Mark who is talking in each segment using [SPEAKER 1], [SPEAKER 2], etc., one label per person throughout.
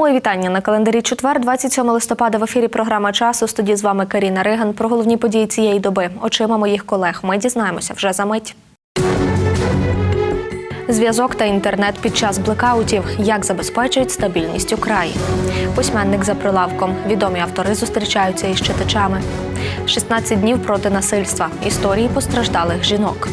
[SPEAKER 1] Мої вітання на календарі четвер, 27 листопада. В ефірі програма час. У студії з вами Каріна Риган. Про головні події цієї доби. Очима моїх колег. Ми дізнаємося вже за мить. Зв'язок та інтернет під час блекаутів. Як забезпечують стабільність у краї. Письменник за прилавком. Відомі автори зустрічаються із читачами. 16 днів проти насильства. Історії постраждалих жінок.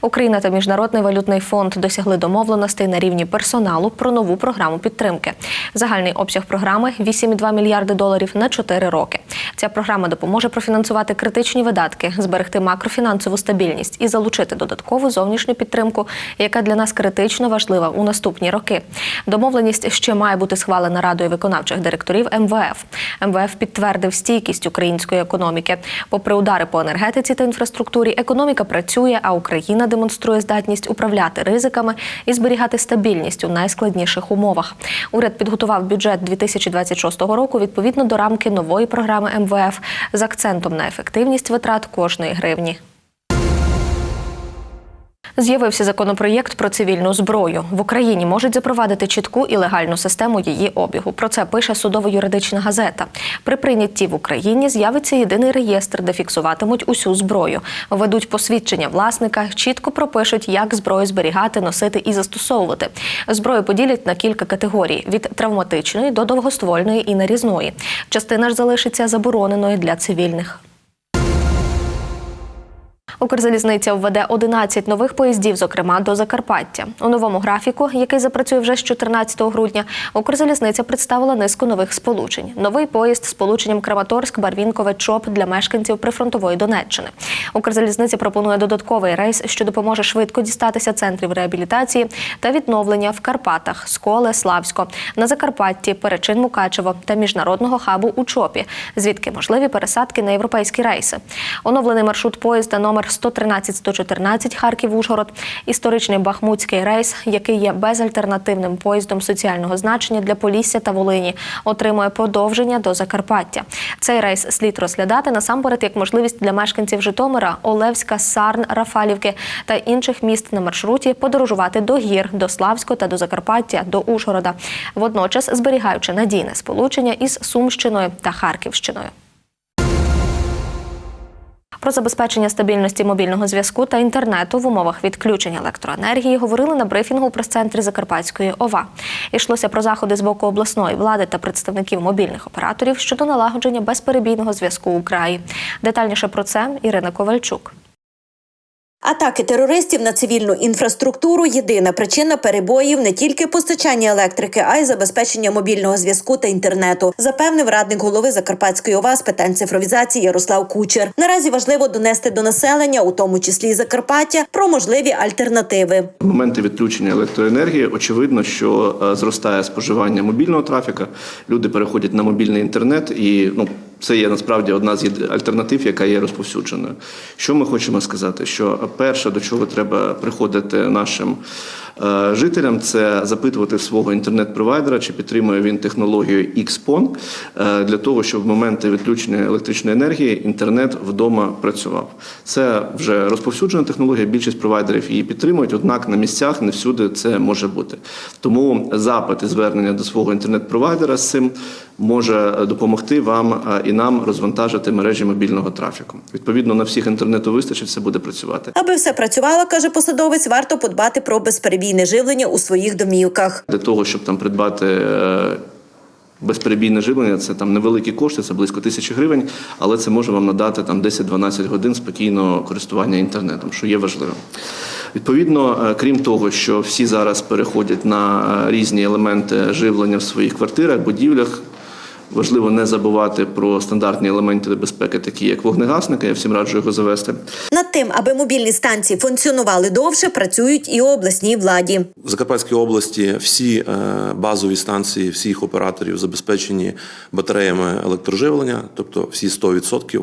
[SPEAKER 1] Україна та Міжнародний валютний фонд досягли домовленостей на рівні персоналу про нову програму підтримки. Загальний обсяг програми 8,2 мільярди доларів на 4 роки. Ця програма допоможе профінансувати критичні видатки, зберегти макрофінансову стабільність і залучити додаткову зовнішню підтримку, яка для нас критично важлива у наступні роки. Домовленість ще має бути схвалена радою виконавчих директорів МВФ. МВФ підтвердив стійкість української економіки. Попри удари по енергетиці та інфраструктурі, економіка працює, а Україна демонструє здатність управляти ризиками і зберігати стабільність у найскладніших умовах. Уряд підготував бюджет 2026 року відповідно до рамки нової програми МВФ з акцентом на ефективність витрат кожної гривні. З'явився законопроєкт про цивільну зброю. В Україні можуть запровадити чітку і легальну систему її обігу. Про це пише судово-юридична газета. При прийнятті в Україні з'явиться єдиний реєстр, де фіксуватимуть усю зброю. Введуть посвідчення власника, чітко пропишуть, як зброю зберігати, носити і застосовувати. Зброю поділять на кілька категорій: від травматичної до довгоствольної і нарізної. Частина ж залишиться забороненою для цивільних. Укрзалізниця введе 11 нових поїздів, зокрема до Закарпаття. У новому графіку, який запрацює вже з 14 грудня, Укрзалізниця представила низку нових сполучень. Новий поїзд сполученням Краматорськ, Барвінкове, Чоп для мешканців прифронтової Донеччини. Укрзалізниця пропонує додатковий рейс, що допоможе швидко дістатися центрів реабілітації та відновлення в Карпатах, Сколе, Славсько, на Закарпатті, Перечин, Мукачево та міжнародного хабу у Чопі, звідки можливі пересадки на європейські рейси. Оновлений маршрут поїзда номер 113-114 Харків-Ужгород, історичний Бахмутський рейс, який є безальтернативним поїздом соціального значення для Полісся та Волині, отримує подовження до Закарпаття. Цей рейс слід розглядати насамперед як можливість для мешканців Житомира, Олевська, Сарн, Рафалівки та інших міст на маршруті подорожувати до гір, до Славського та до Закарпаття, до Ужгорода, водночас зберігаючи надійне сполучення із Сумщиною та Харківщиною. Про забезпечення стабільності мобільного зв'язку та інтернету в умовах відключення електроенергії говорили на брифінгу у прес-центрі Закарпатської ОВА. Йшлося про заходи з боку обласної влади та представників мобільних операторів щодо налагодження безперебійного зв'язку у краї. Детальніше про це Ірина Ковальчук.
[SPEAKER 2] Атаки терористів на цивільну інфраструктуру єдина причина перебоїв не тільки постачання електрики, а й забезпечення мобільного зв'язку та інтернету, запевнив радник голови Закарпатської ОВА з питань цифровізації Ярослав Кучер. Наразі важливо донести до населення, у тому числі і Закарпаття, про можливі альтернативи.
[SPEAKER 3] Моменти відключення електроенергії очевидно, що е, зростає споживання мобільного трафіка. Люди переходять на мобільний інтернет, і ну це є насправді одна з альтернатив, яка є розповсюдженою. Що ми хочемо сказати? Що перше, до чого треба приходити нашим е, жителям, це запитувати свого інтернет-провайдера, чи підтримує він технологію XPON, е, для того, щоб в моменти відключення електричної енергії інтернет вдома працював. Це вже розповсюджена технологія. Більшість провайдерів її підтримують, однак на місцях не всюди це може бути. Тому запит і звернення до свого інтернет-провайдера з цим може допомогти вам е, і нам розвантажити мережі мобільного трафіку. Відповідно, на всіх інтернету вистачить, все буде працювати.
[SPEAKER 2] Аби все працювало, каже посадовець, варто подбати про безперебійне живлення у своїх домівках.
[SPEAKER 3] Для того, щоб там придбати. е, Безперебійне живлення це там невеликі кошти, це близько тисячі гривень, але це може вам надати там 10-12 годин спокійного користування інтернетом, що є важливим. Відповідно, е, крім того, що всі зараз переходять на е, різні елементи живлення в своїх квартирах, будівлях. Важливо не забувати про стандартні елементи безпеки, такі як вогнегасника. Я всім раджу його завести.
[SPEAKER 2] Над тим, аби мобільні станції функціонували довше, працюють і у обласній владі.
[SPEAKER 4] В Закарпатській області всі е, базові станції всіх операторів забезпечені батареями електроживлення, тобто всі 100%, е,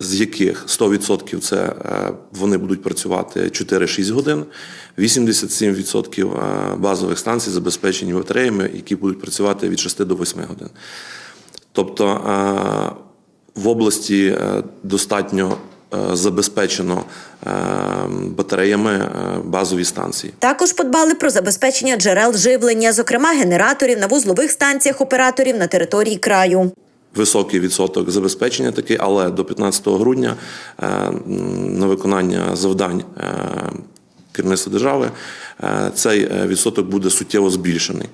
[SPEAKER 4] з яких 100% це е, вони будуть працювати 4-6 годин, 87% е, базових станцій забезпечені батареями, які будуть працювати від 6 до 8 годин. Тобто е, в області е, достатньо е, забезпечено е, батареями е, базові станції.
[SPEAKER 2] Також подбали про забезпечення джерел живлення, зокрема генераторів на вузлових станціях операторів на території краю.
[SPEAKER 4] Високий відсоток забезпечення такий, але до 15 грудня е, на виконання завдань е, керівництва держави е, цей відсоток буде суттєво збільшений.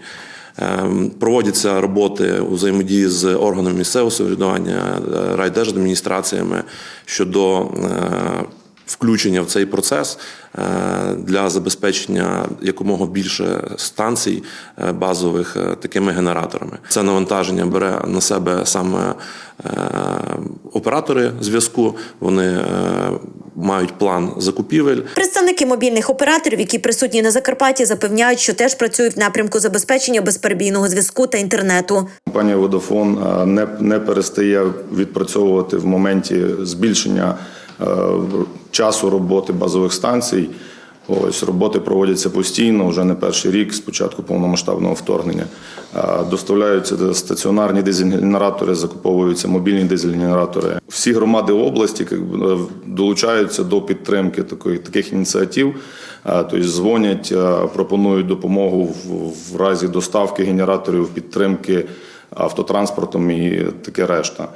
[SPEAKER 4] Проводяться роботи у взаємодії з органами місцевого самоврядування, райдержадміністраціями щодо включення в цей процес е, для забезпечення якомога більше станцій е, базових е, такими генераторами. Це навантаження бере на себе саме оператори зв'язку. Вони мають план закупівель.
[SPEAKER 2] Представники мобільних операторів, які присутні на Закарпатті, запевняють, що теж працюють в напрямку забезпечення безперебійного зв'язку та інтернету.
[SPEAKER 5] Компанія Vodafone е, не, не перестає відпрацьовувати в моменті збільшення часу роботи базових станцій. Ось роботи проводяться постійно, вже не перший рік з початку повномасштабного вторгнення. Е, Доставляються стаціонарні дизель-генератори, закуповуються мобільні дизель-генератори. Всі громади області е, долучаються до підтримки такої, таких ініціатив. Е, Тобто дзвонять, е, пропонують допомогу в разі доставки генераторів, підтримки автотранспортом і таке решта.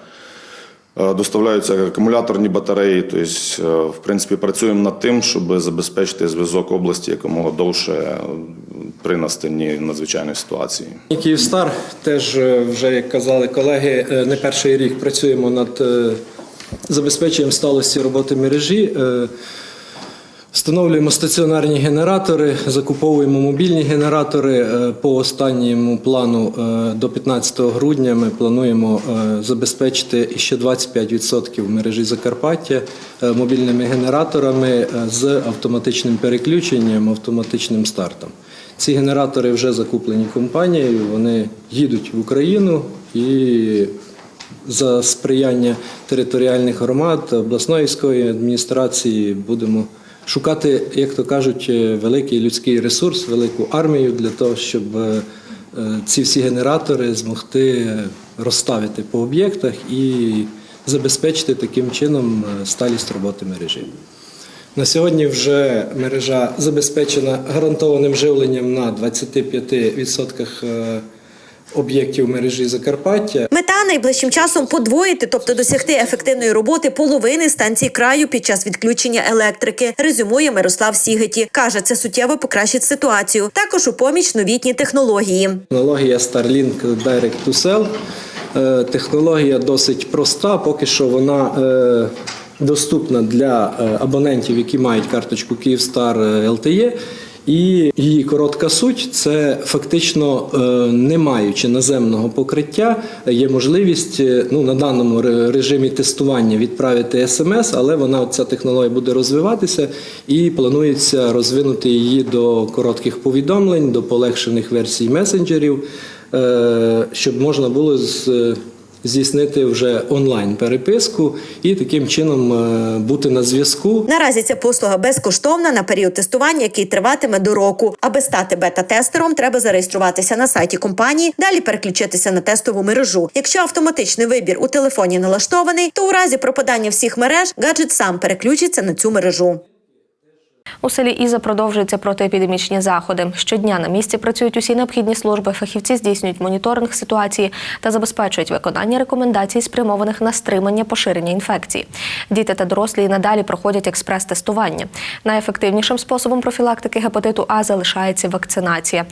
[SPEAKER 5] Е, Доставляються акумуляторні батареї, тобто, е, в принципі, працюємо над тим, щоб забезпечити зв'язок області якомога довше е, при настанні надзвичайної ситуації.
[SPEAKER 6] Київстар теж вже як казали колеги, не перший рік працюємо над забезпеченням сталості роботи мережі. Встановлюємо стаціонарні генератори, закуповуємо мобільні генератори. Е, По останньому плану е, до 15 грудня ми плануємо е, забезпечити ще 25% мережі Закарпаття мобільними генераторами з автоматичним переключенням, автоматичним стартом. Ці генератори вже закуплені компанією, вони їдуть в Україну і за сприяння територіальних громад, обласної військової адміністрації будемо шукати, як то кажуть, е, великий людський ресурс, велику армію для того, щоб е, е, ці всі генератори змогти розставити по об'єктах і забезпечити таким чином сталість роботи мережі. На сьогодні вже мережа забезпечена гарантованим живленням на 25% е, об'єктів мережі Закарпаття.
[SPEAKER 2] Мета найближчим часом подвоїти, тобто досягти ефективної роботи половини станцій краю під час відключення електрики. Резюмує Мирослав Сігеті. каже, це суттєво покращить ситуацію. Також у поміч новітні технології.
[SPEAKER 6] Технологія Starlink Direct to Cell. Е, Технологія досить проста, поки що вона е, доступна для е, абонентів, які мають карточку е, LTE. І її коротка суть це фактично е, не маючи наземного покриття, є можливість е, ну, на даному режимі тестування відправити смс, але вона ця технологія буде розвиватися і планується розвинути її до коротких повідомлень, до полегшених версій месенджерів, е, щоб можна було з- здійснити вже онлайн переписку і таким чином е, бути на зв'язку.
[SPEAKER 2] Наразі ця послуга безкоштовна на період тестування, який триватиме до року. Аби стати бета-тестером, треба зареєструватися на сайті компанії, далі переключитися на тестову мережу. Якщо автоматичний вибір у телефоні налаштований, то у разі пропадання всіх мереж гаджет сам переключиться на цю мережу.
[SPEAKER 1] У селі Іза продовжуються протиепідемічні заходи. Щодня на місці працюють усі необхідні служби. Фахівці здійснюють моніторинг ситуації та забезпечують виконання рекомендацій, спрямованих на стримання поширення інфекції. Діти та дорослі і надалі проходять експрес-тестування. Найефективнішим способом профілактики гепатиту А залишається вакцинація.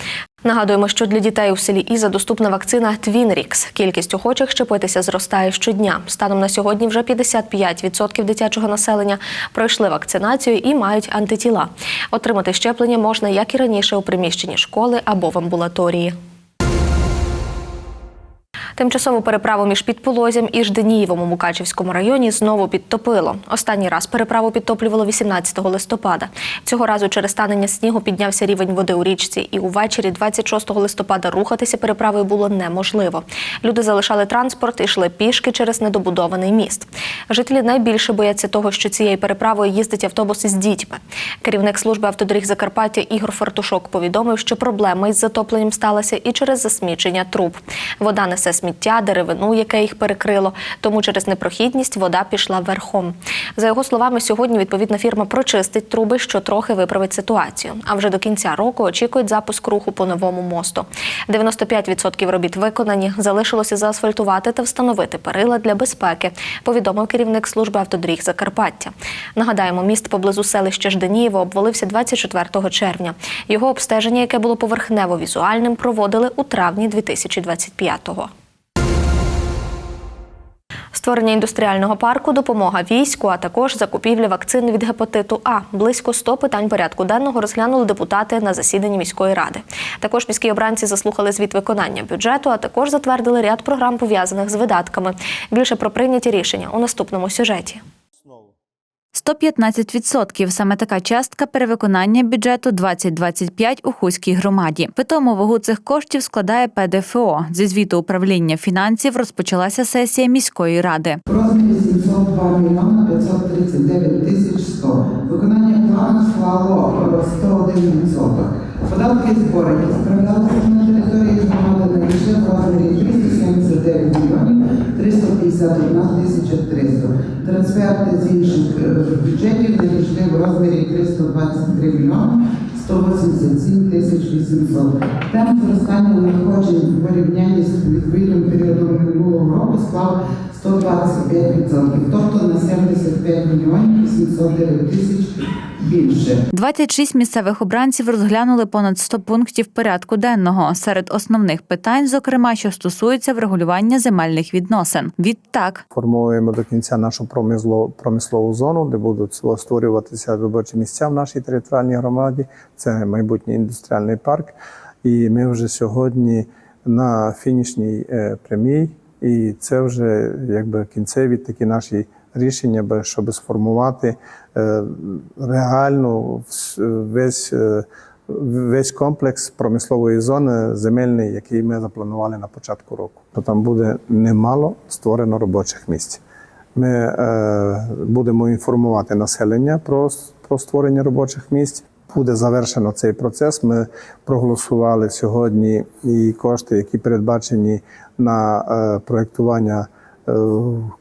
[SPEAKER 1] Нагадуємо, що для дітей у селі Іза доступна вакцина Твінрікс. Кількість охочих щепитися зростає щодня. Станом на сьогодні вже 55% дитячого населення пройшли вакцинацію і мають антитіла. Отримати щеплення можна як і раніше у приміщенні школи або в амбулаторії. Тимчасову переправу між Підполозям і Жденієвом у Мукачівському районі знову підтопило. Останній раз переправу підтоплювало 18 листопада. Цього разу через станення снігу піднявся рівень води у річці, і увечері 26 листопада рухатися переправою було неможливо. Люди залишали транспорт і йшли пішки через недобудований міст. Жителі найбільше бояться того, що цією переправою їздить автобус із дітьми. Керівник служби автодоріг Закарпаття Ігор Фартушок повідомив, що проблема із затопленням сталася і через засмічення труб. Вода несе сміття сміття, деревину, яке їх перекрило. Тому через непрохідність вода пішла верхом. За його словами, сьогодні відповідна фірма прочистить труби, що трохи виправить ситуацію. А вже до кінця року очікують запуск руху по новому мосту. 95% робіт виконані. Залишилося заасфальтувати та встановити перила для безпеки. Повідомив керівник служби автодоріг Закарпаття. Нагадаємо, міст поблизу селища Жданієво обвалився 24 червня. Його обстеження, яке було поверхнево візуальним, проводили у травні 2025-го. Створення індустріального парку, допомога війську, а також закупівля вакцин від гепатиту А. Близько 100 питань порядку денного розглянули депутати на засіданні міської ради. Також міські обранці заслухали звіт виконання бюджету, а також затвердили ряд програм пов'язаних з видатками. Більше про прийняті рішення у наступному сюжеті.
[SPEAKER 7] 115% – саме така частка перевиконання бюджету 2025 у Хуській громаді. Питому вагу цих коштів складає ПДФО. Зі звіту управління фінансів розпочалася сесія міської ради.
[SPEAKER 8] Розмірі 702 мільйона 539 тисяч 100. Виконання плану склало е, 101%. Податки і збори, які справлялися на території громади найбільше в розмірі 379 мільйонів 351 тисяча 300. Трансферти з інших е, бюджетів надійшли в розмірі 323 мільйони 187 тисяч 800. Темп зростання надходжень в порівнянні з відповідним періодом минулого року склав 125%, тобто на 75 мільйонів 809 тисяч більше.
[SPEAKER 7] 26 місцевих обранців розглянули понад 100 пунктів порядку денного. Серед основних питань, зокрема, що стосуються врегулювання земельних відносин. Відтак,
[SPEAKER 9] формуємо до кінця нашу промислову, промислову зону, де будуть створюватися робочі місця в нашій територіальній громаді. Це майбутній індустріальний парк. І ми вже сьогодні на фінішній е, прямій, і це вже якби кінцеві такі наші рішення, щоб сформувати е, реально весь. е, Весь комплекс промислової зони земельний, який ми запланували на початку року, то там буде немало створено робочих місць. Ми е, будемо інформувати населення про, про створення робочих місць. Буде завершено цей процес. Ми проголосували сьогодні і кошти, які передбачені на е, проєктування е,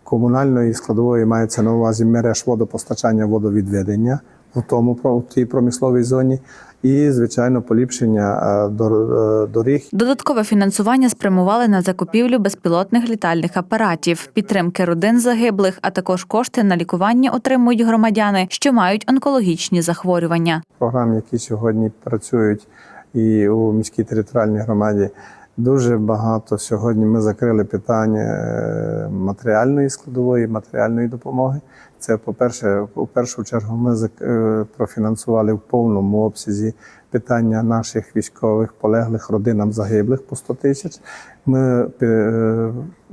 [SPEAKER 9] комунальної складової, мається на увазі мереж водопостачання, водовідведення в тому в тій промисловій зоні, і звичайно поліпшення е, доріг
[SPEAKER 7] додаткове фінансування спрямували на закупівлю безпілотних літальних апаратів, підтримки родин загиблих, а також кошти на лікування отримують громадяни, що мають онкологічні захворювання.
[SPEAKER 9] програм, які сьогодні працюють і у міській територіальній громаді. Дуже багато сьогодні ми закрили питання е, матеріальної складової, матеріальної допомоги. Це, по-перше, у першу чергу ми е, профінансували в повному обсязі питання наших військових полеглих родинам загиблих по 100 тисяч. Ми е,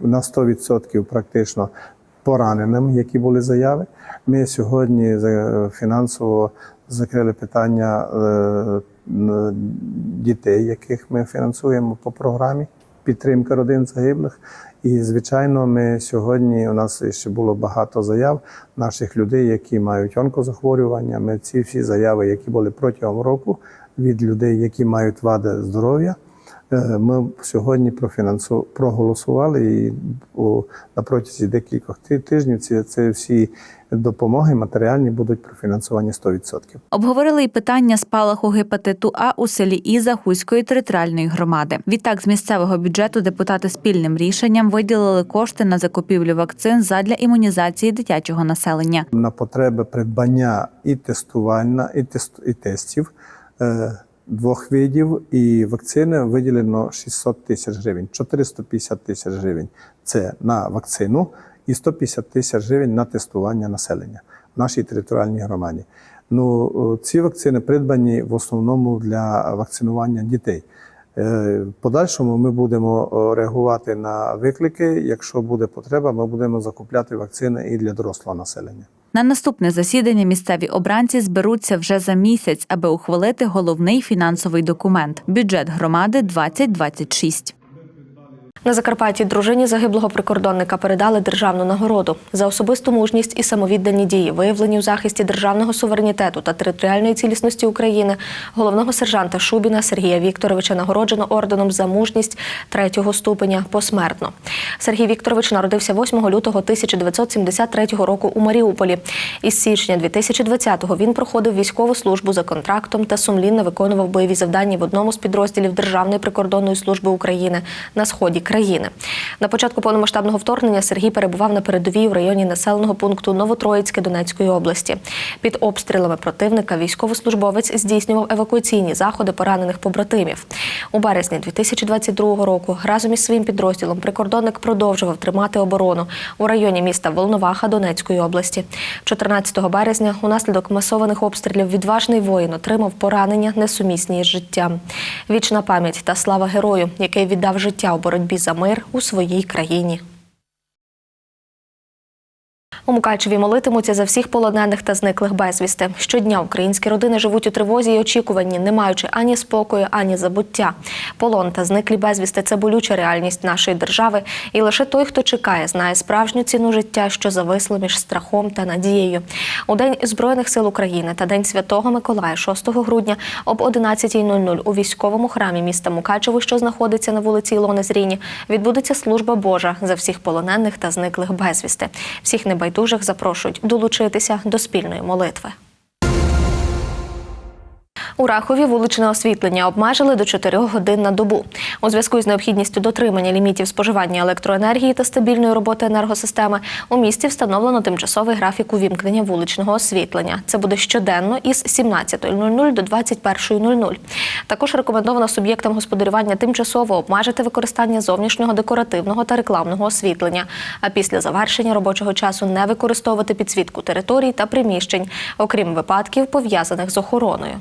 [SPEAKER 9] на 100% практично пораненим, які були заяви. Ми сьогодні фінансово закрили питання дітей, яких ми фінансуємо по програмі підтримка родин загиблих. І, звичайно, ми сьогодні у нас ще було багато заяв наших людей, які мають онкозахворювання. Ми ці всі заяви, які були протягом року від людей, які мають вади здоров'я. Е, Ми сьогодні проголосували і на протязі декількох ти- тижнів ці, ці всі допомоги матеріальні будуть профінансовані 100%.
[SPEAKER 7] Обговорили й питання спалаху гепатиту А у селі Іза Хуської територіальної громади. Відтак, з місцевого бюджету депутати спільним рішенням виділили кошти на закупівлю вакцин задля імунізації дитячого населення.
[SPEAKER 9] на потреби придбання і тестування, і, тест, і тестів е, двох видів, і вакцини виділено 600 тисяч гривень, 450 тисяч гривень це на вакцину і 150 тисяч гривень на тестування населення в нашій територіальній громаді. Ну, ці вакцини придбані в основному для вакцинування дітей. Е, В подальшому ми будемо реагувати на виклики. Якщо буде потреба, ми будемо закупляти вакцини і для дорослого населення.
[SPEAKER 7] На наступне засідання місцеві обранці зберуться вже за місяць, аби ухвалити головний фінансовий документ бюджет громади 2026.
[SPEAKER 1] На Закарпатті дружині загиблого прикордонника передали державну нагороду за особисту мужність і самовіддані дії, виявлені у захисті державного суверенітету та територіальної цілісності України. Головного сержанта Шубіна Сергія Вікторовича нагороджено орденом за мужність третього ступеня посмертно. Сергій Вікторович народився 8 лютого 1973 року у Маріуполі. Із січня 2020-го він проходив військову службу за контрактом та сумлінно виконував бойові завдання в одному з підрозділів Державної прикордонної служби України на сході країни. На початку повномасштабного вторгнення Сергій перебував на передовій у районі населеного пункту Новотроїцьке Донецької області. Під обстрілами противника військовослужбовець здійснював евакуаційні заходи поранених побратимів. У березні 2022 року разом із своїм підрозділом прикордонник продовжував тримати оборону у районі міста Волноваха Донецької області. 14 березня унаслідок масованих обстрілів відважний воїн отримав поранення несумісні із життям. Вічна пам'ять та слава герою, який віддав життя у боротьбі за мир у своїй країні. У Мукачеві молитимуться за всіх полонених та зниклих безвісти. Щодня українські родини живуть у тривозі і очікуванні, не маючи ані спокою, ані забуття. Полон та зниклі безвісти це болюча реальність нашої держави. І лише той, хто чекає, знає справжню ціну життя, що зависло між страхом та надією. У День Збройних сил України та День Святого Миколая, 6 грудня об 11.00 у військовому храмі міста Мукачево, що знаходиться на вулиці Ілони Зріні, відбудеться служба Божа за всіх полонених та зниклих безвісти. Всіх небайдужих запрошують долучитися до спільної молитви. У Рахові вуличне освітлення обмежили до 4 годин на добу. У зв'язку з необхідністю дотримання лімітів споживання електроенергії та стабільної роботи енергосистеми у місті встановлено тимчасовий графік увімкнення вуличного освітлення. Це буде щоденно із 17.00 до 21.00. Також рекомендовано суб'єктам господарювання тимчасово обмежити використання зовнішнього декоративного та рекламного освітлення, а після завершення робочого часу не використовувати підсвітку територій та приміщень, окрім випадків пов'язаних з охороною.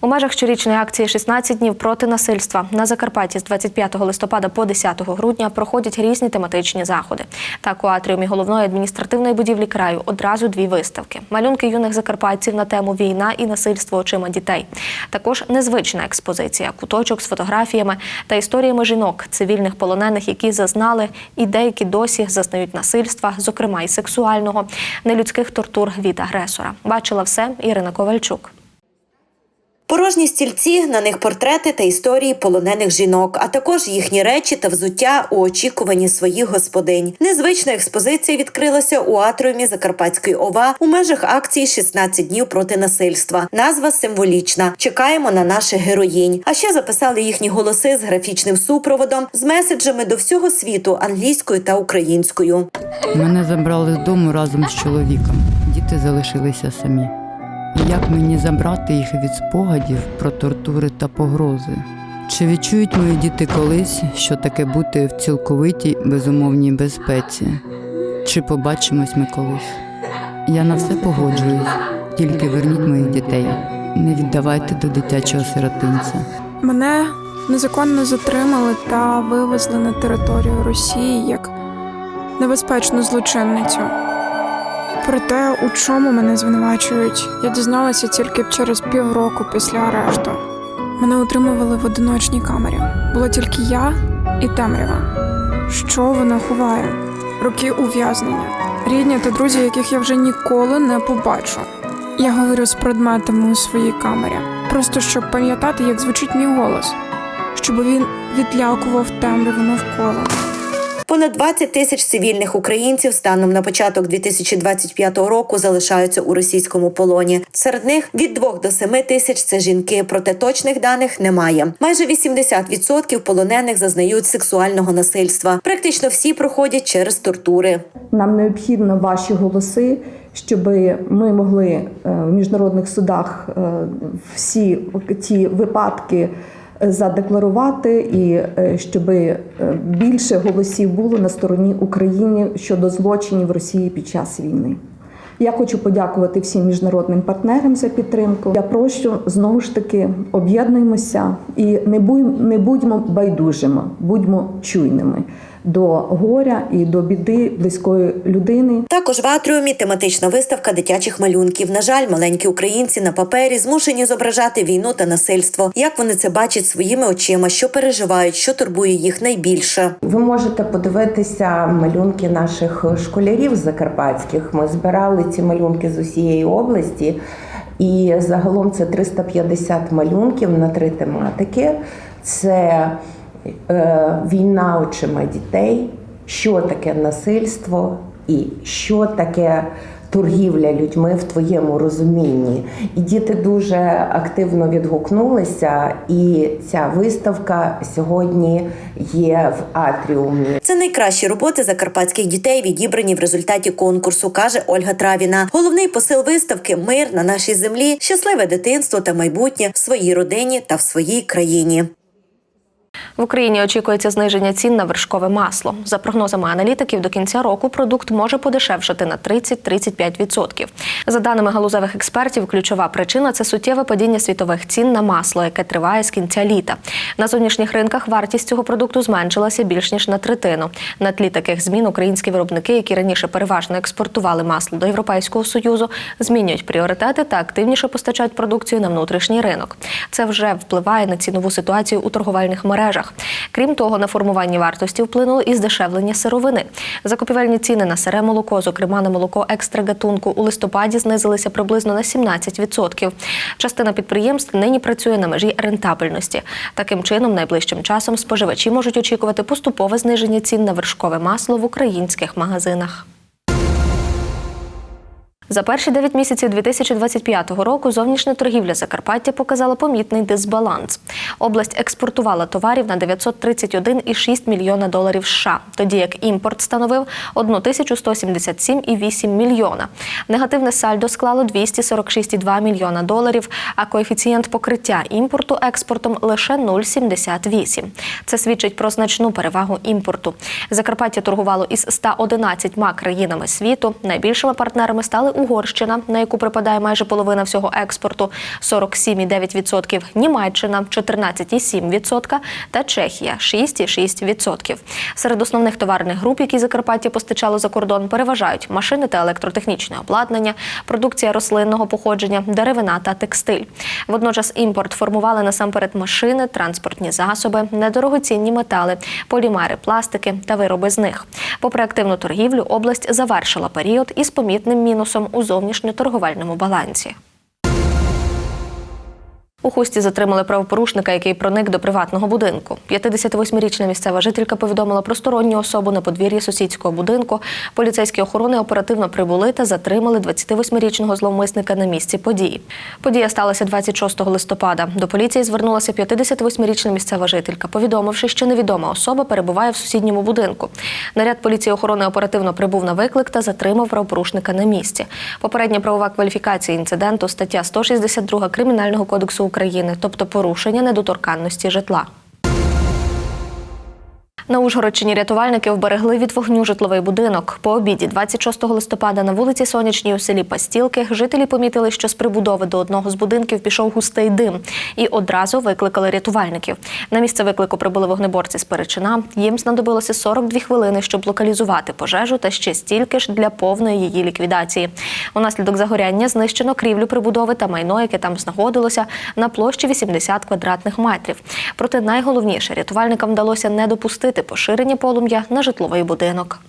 [SPEAKER 1] У межах щорічної акції «16 днів проти насильства на Закарпатті з 25 листопада по 10 грудня проходять різні тематичні заходи. Так, у атріумі головної адміністративної будівлі краю одразу дві виставки: малюнки юних закарпатців на тему війна і насильство очима дітей. Також незвична експозиція, куточок з фотографіями та історіями жінок, цивільних полонених, які зазнали і деякі досі зазнають насильства, зокрема і сексуального, нелюдських тортур від агресора. Бачила все Ірина Ковальчук.
[SPEAKER 2] Порожні стільці, на них портрети та історії полонених жінок, а також їхні речі та взуття у очікуванні своїх господинь. Незвична експозиція відкрилася у атріумі Закарпатської ОВА у межах акції «16 днів проти насильства. Назва символічна. Чекаємо на наших героїнь. А ще записали їхні голоси з графічним супроводом, з меседжами до всього світу англійською та українською.
[SPEAKER 10] Мене забрали з дому разом з чоловіком. Діти залишилися самі. Як мені забрати їх від спогадів про тортури та погрози? Чи відчують мої діти колись, що таке бути в цілковитій безумовній безпеці? Чи побачимось ми колись? Я на все погоджуюсь, тільки верніть моїх дітей. Не віддавайте до дитячого сиротинця.
[SPEAKER 11] Мене незаконно затримали та вивезли на територію Росії як небезпечну злочинницю. Про те, у чому мене звинувачують, я дізналася тільки через півроку після арешту. Мене утримували в одиночній камері. Була тільки я і темрява. Що вона ховає? Роки ув'язнення, рідні та друзі, яких я вже ніколи не побачу. Я говорю з предметами у своїй камері, просто щоб пам'ятати, як звучить мій голос, щоб він відлякував темряву навколо.
[SPEAKER 2] Понад 20 тисяч цивільних українців станом на початок 2025 року залишаються у російському полоні. Серед них від 2 до 7 тисяч це жінки, проте точних даних немає. Майже 80% полонених зазнають сексуального насильства. Практично всі проходять через тортури.
[SPEAKER 12] Нам необхідно ваші голоси, щоб ми могли е, в міжнародних судах е, всі ті випадки задекларувати, і е, щоб е, більше голосів було на стороні України щодо злочинів Росії під час війни. Я хочу подякувати всім міжнародним партнерам за підтримку. Я прошу знову ж таки об'єднуємося і не будь- не будьмо байдужими, будьмо чуйними до горя і до біди близької людини.
[SPEAKER 2] Також в атріумі тематична виставка дитячих малюнків. На жаль, маленькі українці на папері змушені зображати війну та насильство. Як вони це бачать своїми очима, що переживають, що турбує їх найбільше.
[SPEAKER 13] Ви можете подивитися малюнки наших школярів закарпатських. Ми збирали ці малюнки з усієї області, і загалом це 350 малюнків на три тематики: це е, війна очима дітей, що таке насильство і що таке. Торгівля людьми в твоєму розумінні, і діти дуже активно відгукнулися. І ця виставка сьогодні є в атріумі.
[SPEAKER 2] Це найкращі роботи закарпатських дітей, відібрані в результаті конкурсу, каже Ольга Травіна. Головний посил виставки мир на нашій землі, щасливе дитинство та майбутнє в своїй родині та в своїй країні.
[SPEAKER 1] В Україні очікується зниження цін на вершкове масло. За прогнозами аналітиків, до кінця року продукт може подешевшати на 30-35%. За даними галузевих експертів, ключова причина це суттєве падіння світових цін на масло, яке триває з кінця літа. На зовнішніх ринках вартість цього продукту зменшилася більш ніж на третину. На тлі таких змін українські виробники, які раніше переважно експортували масло до Європейського союзу, змінюють пріоритети та активніше постачають продукцію на внутрішній ринок. Це вже впливає на цінову ситуацію у торговельних мережах. Крім того, на формування вартості вплинуло і здешевлення сировини. Закупівельні ціни на сире молоко, зокрема на молоко екстрагатунку, у листопаді знизилися приблизно на 17%. Частина підприємств нині працює на межі рентабельності. Таким чином, найближчим часом споживачі можуть очікувати поступове зниження цін на вершкове масло в українських магазинах. За перші 9 місяців 2025 року зовнішня торгівля Закарпаття показала помітний дисбаланс. Область експортувала товарів на 931,6 мільйона доларів США, тоді як імпорт становив 1177,8 мільйона. Негативне сальдо склало 246,2 мільйона доларів, а коефіцієнт покриття імпорту експортом лише 0,78. Це свідчить про значну перевагу імпорту. Закарпаття торгувало із 111 країнами світу. Найбільшими партнерами стали Угорщина, на яку припадає майже половина всього експорту 47,9%, Німеччина 14,7% та Чехія 6,6%. Серед основних товарних груп, які Закарпаття постачало за кордон, переважають машини та електротехнічне обладнання, продукція рослинного походження, деревина та текстиль. Водночас імпорт формували насамперед машини, транспортні засоби, недорогоцінні метали, полімери, пластики та вироби з них. Попри активну торгівлю, область завершила період із помітним мінусом у зовнішньоторговельному балансі. У хусті затримали правопорушника, який проник до приватного будинку. 58-річна місцева жителька повідомила про сторонню особу на подвір'ї сусідського будинку. Поліцейські охорони оперативно прибули та затримали 28-річного зловмисника на місці події. Подія сталася 26 листопада. До поліції звернулася 58-річна місцева жителька, повідомивши, що невідома особа перебуває в сусідньому будинку. Наряд поліції охорони оперативно прибув на виклик та затримав правопорушника на місці. Попередня правова кваліфікація інциденту стаття 162 Кримінального кодексу України, тобто порушення недоторканності житла. На Ужгородщині рятувальники вберегли від вогню житловий будинок. По обіді 26 листопада на вулиці Сонячній у селі Пастілки жителі помітили, що з прибудови до одного з будинків пішов густий дим і одразу викликали рятувальників. На місце виклику прибули вогнеборці з Перечина. Їм знадобилося 42 хвилини, щоб локалізувати пожежу та ще стільки ж для повної її ліквідації. Унаслідок загоряння знищено крівлю прибудови та майно, яке там знаходилося на площі 80 квадратних метрів. Проте найголовніше рятувальникам вдалося не допустити поширення полум'я на житловий будинок.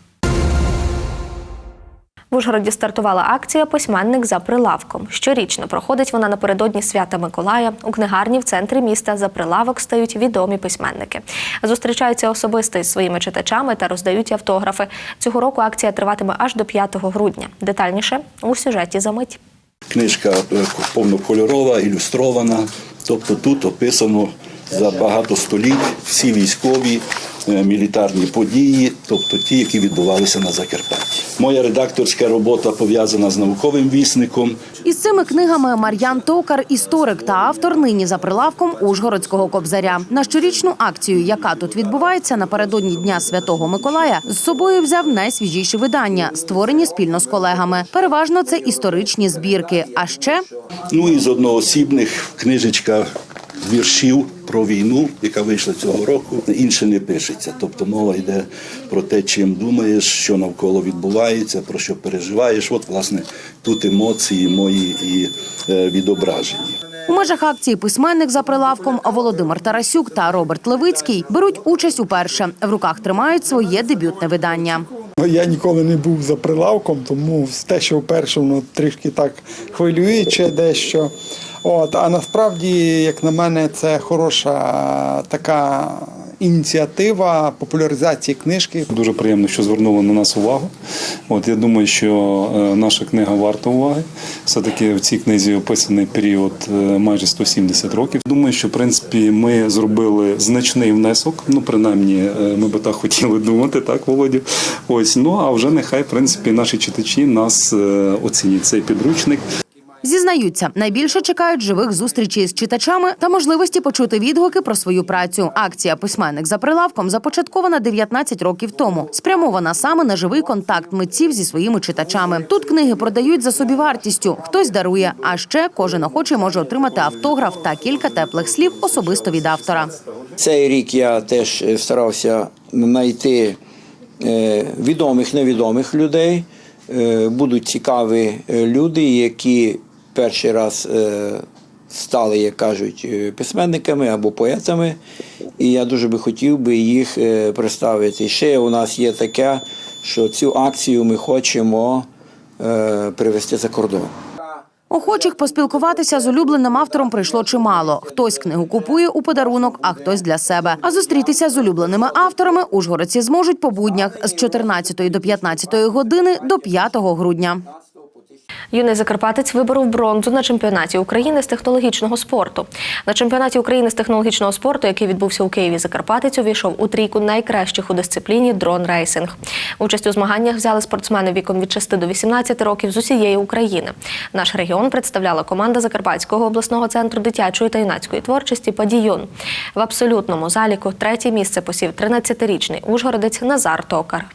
[SPEAKER 1] В Ужгороді стартувала акція Письменник за прилавком. Щорічно проходить вона напередодні свята Миколая. У книгарні в центрі міста за прилавок стають відомі письменники. Зустрічаються особисто із своїми читачами та роздають автографи. Цього року акція триватиме аж до 5 грудня. Детальніше у сюжеті за мить.
[SPEAKER 14] Книжка е, повнокольорова, ілюстрована. Тобто тут описано за багато століть всі військові е, мілітарні події, тобто ті, які відбувалися на Закарпатті. Моя редакторська робота пов'язана з науковим вісником.
[SPEAKER 15] Із цими книгами Мар'ян Токар, історик та автор нині за прилавком Ужгородського кобзаря. На щорічну акцію, яка тут відбувається напередодні Дня Святого Миколая, з собою взяв найсвіжіші видання, створені спільно з колегами. Переважно це історичні збірки. А ще
[SPEAKER 14] Ну і з одноосібних книжечка віршів про війну, яка вийшла цього року. Інше не пишеться. Тобто мова йде про те, чим думаєш, що навколо відбувається, про що переживаєш. От, власне, тут емоції мої і е, відображені.
[SPEAKER 15] У межах акції письменник за прилавком Володимир Тарасюк та Роберт Левицький беруть участь уперше. В руках тримають своє дебютне видання.
[SPEAKER 16] Ну, Я ніколи не був за прилавком, тому те, що вперше воно трішки так хвилююче дещо. От, а насправді, як на мене, це хороша така ініціатива популяризації книжки.
[SPEAKER 17] Дуже приємно, що звернули на нас увагу. От я думаю, що е, наша книга варта уваги. Все-таки в цій книзі описаний період е, майже 170 років. Думаю, що в принципі ми зробили значний внесок. Ну, принаймні, е, ми би так хотіли думати, так, Володю. Ось ну а вже нехай в принципі наші читачі нас оцінять цей підручник.
[SPEAKER 15] Зізнаються, найбільше чекають живих зустрічей з читачами та можливості почути відгуки про свою працю. Акція Письменник за прилавком започаткована 19 років тому. Спрямована саме на живий контакт митців зі своїми читачами. Тут книги продають за собівартістю, хтось дарує. А ще кожен охочий може отримати автограф та кілька теплих слів особисто від автора.
[SPEAKER 18] Цей рік я теж е, старався знайти е, відомих, невідомих людей. Е, Будуть цікаві люди, які перший раз е, стали, як кажуть, е, письменниками або поетами. І я дуже би хотів би їх е, представити. Ще у нас є таке, що цю акцію ми хочемо привезти за кордон.
[SPEAKER 15] Охочих поспілкуватися з улюбленим автором прийшло чимало. Хтось книгу купує у подарунок, а хтось для себе. А зустрітися з улюбленими авторами ужгородці зможуть по буднях з 14 до 15 години до 5 грудня.
[SPEAKER 1] Юний закарпатець виборов бронзу на чемпіонаті України з технологічного спорту. На чемпіонаті України з технологічного спорту, який відбувся у Києві, закарпатець увійшов у трійку найкращих у дисципліні дрон рейсинг. Участь у змаганнях взяли спортсмени віком від 6 до 18 років з усієї України. Наш регіон представляла команда Закарпатського обласного центру дитячої та юнацької творчості Падійон. В абсолютному заліку третє місце посів 13-річний ужгородець Назар Токар.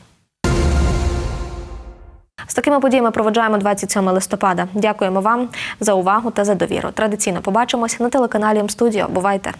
[SPEAKER 1] З такими подіями проведжаємо 27 листопада. Дякуємо вам за увагу та за довіру. Традиційно побачимося на телеканалі М-студіо. Бувайте!